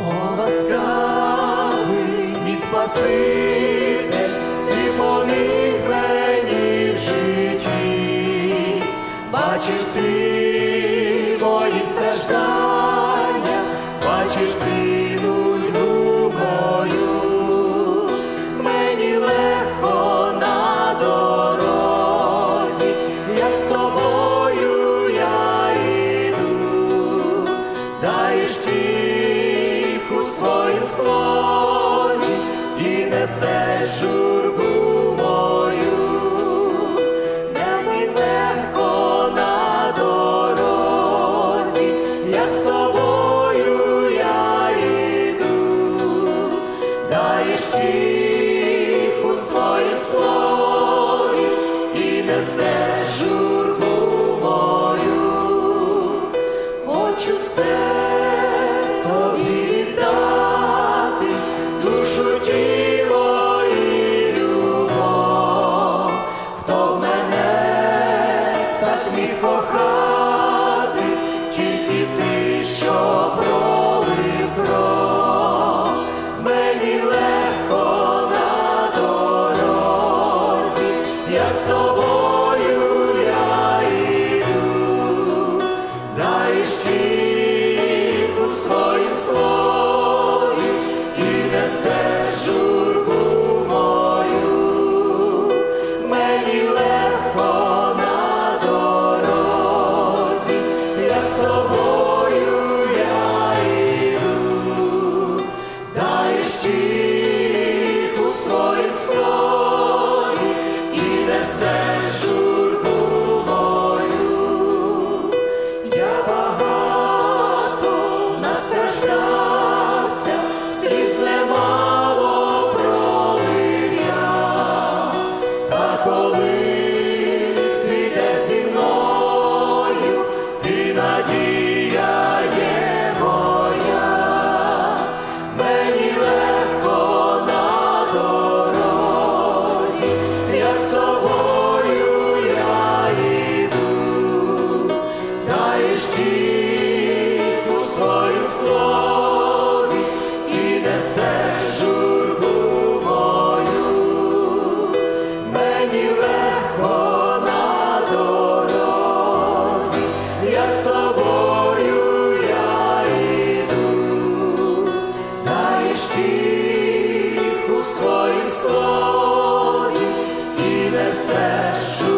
О, ласкавий мій Спаситель, ти поміг мені бачиш ти мої страждання. славі і несеш журі. тобою я йду, даєш ті. seja